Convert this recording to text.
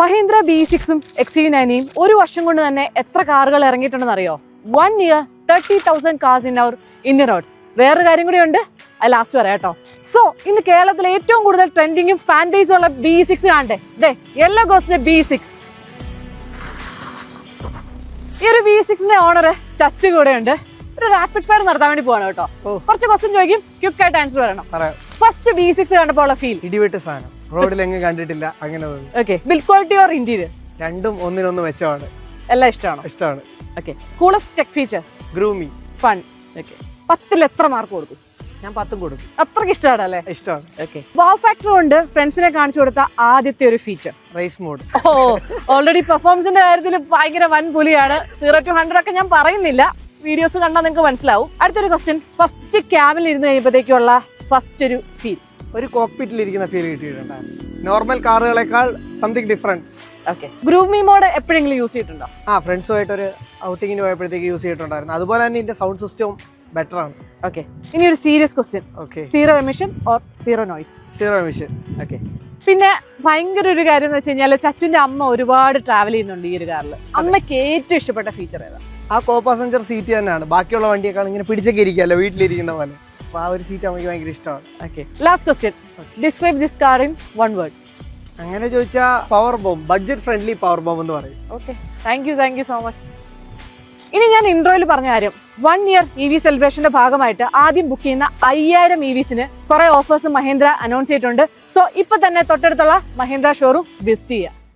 Mahindra B സിക്സും എക്സി നയനിയും ഒരു വർഷം കൊണ്ട് തന്നെ എത്ര കാറുകൾ ഇറങ്ങിയിട്ടുണ്ടെന്ന് അറിയോ one year thirty thousand cars in our Indian roads വേറൊരു കാര്യം കൂടി ഉണ്ട്. അത് ലാസ്റ്റ് പറയാം കേട്ടോ. സോ ഇന്ന് കേരളത്തിലെ ഏറ്റവും കൂടുതൽ ട്രെൻഡിങ്ങും ഫാൻ ബേസും ഉള്ള ബി സിക്സ് കാണട്ടെ. ദേ യെല്ലോ ഗോസിന്റെ ബി സിക്സ് ഈ ഒരു ബി സിക്സിന്റെ ഓണർ ചച്ചു കൂടെ ഉണ്ട്. ഒരു റാപ്പിഡ് ഫയർ നടത്താൻ വേണ്ടി പോവാണ് കേട്ടോ. കുറച്ച് ക്വസ്റ്റ്യൻ ചോദിക്കും. ക്വിക്ക് ആയിട്ട് ആൻസർ പറയണം. പറയാം ഫസ്റ്റ് ബി സിക്സ് കണ്ടപ്പോൾ ഉള്ള ഫീൽ ഇടിവെട്ട് സാധനം. റോഡിൽ എങ്ങും കണ്ടിട്ടില്ല അങ്ങനെ തോന്നി. ഓക്കെ ക്വാളിറ്റി ഓർ ഇന്റീരിയർ രണ്ടും ഒന്നിനൊന്ന് മെച്ചമാണ്. എല്ലാം ഇഷ്ടമാണോ? ഇഷ്ടമാണ്. Okay coolest tech feature ഗ്രൂമി fun okay പത്തിൽ എത്ര മാർക്ക് കൊടുക്കും? ഞാൻ പത്തും കൊടുക്കും. അത്രയ്ക്ക് ഇഷ്ടമാണ് അല്ലേ? ഇഷ്ടമാണ്. ഓക്കെ വാവ് ഫാക്ടർ കൊണ്ട് ഫ്രണ്ട്സിനെ കാണിച്ചു കൊടുത്ത ആദ്യത്തെ ഒരു feature race mode oh already പെർഫോമൻസിന്റെ കാര്യത്തിൽ ഭയങ്കര വൻ പുലിയാണ് സീറോ ടു ഹൺഡ്രഡ് ഒക്കെ ഞാൻ പറയുന്നില്ല. വീഡിയോസ് കണ്ടാൽ നിങ്ങൾക്ക് മനസ്സിലാവും. അടുത്തൊരു ക്വസ്റ്റ്യൻ ഫസ്റ്റ് ക്യാബിൽ ഇരുന്ന് കഴിയുമ്പോഴത്തേക്കുള്ള ഫസ്റ്റ് ഒരു ഫീൽ ഒരു കോക്പിറ്റിൽ ഇരിക്കുന്ന ഫീൽ കിട്ടിയിട്ടുണ്ട്. Normal കാറുകളെക്കാൾ something different okay me mode എപ്പോഴെങ്കിലും യൂസ് ചെയ്തിട്ടുണ്ടോ? ആ ഫ്രണ്ട്സുമായിട്ട് ഒരു ഔട്ടിങ്ങിന് പോയപ്പോഴത്തേക്ക് യൂസ് ചെയ്തിട്ടുണ്ടായിരുന്നു. അതുപോലെ തന്നെ ഇതിന്റെ സൗണ്ട് സിസ്റ്റവും ബെറ്റർ ആണ്. ഓക്കെ ഇനി ഒരു serious question okay zero emission or zero noise zero emission okay പിന്നെ ഭയങ്കര ഒരു കാര്യം എന്ന് വെച്ച് കഴിഞ്ഞാൽ ചച്ചുന്റെ അമ്മ ഒരുപാട് ട്രാവൽ ചെയ്യുന്നുണ്ട് ഈ ഒരു കാറിൽ. അമ്മയ്ക്ക് ഏറ്റവും ഇഷ്ടപ്പെട്ട ഫീച്ചർ ഏതാ? ആ കോ പാസഞ്ചർ സീറ്റ് തന്നെയാണ്. ബാക്കിയുള്ള വണ്ടിയേക്കാൾ ഇങ്ങനെ പിടിച്ചൊക്കെ ഇരിക്കുകയല്ലോ വീട്ടിലിരിക്കുന്ന പോലെ. അപ്പോൾ ആ ഒരു സീറ്റ് അമ്മയ്ക്ക് ഭയങ്കര ഇഷ്ടമാണ്. Okay last question describe this car in one word അങ്ങനെ ചോദിച്ചാൽ power bomb budget friendly power bomb എന്ന് പറയും. Okay thank you thank you so much ഇനി ഞാൻ ഇൻട്രോയിൽ പറഞ്ഞ കാര്യം വൺ ഇയർ ഇ വി സെലിബ്രേഷന്റെ ഭാഗമായിട്ട് ആദ്യം ബുക്ക് ചെയ്യുന്ന അയ്യായിരം ഇ വിസിന് കുറെ ഓഫേഴ്സ് മഹേന്ദ്ര അനൗൺസ് ചെയ്തിട്ടുണ്ട്. സോ ഇപ്പൊ തന്നെ തൊട്ടടുത്തുള്ള മഹേന്ദ്ര ഷോറൂം വിസിറ്റ് ചെയ്യുക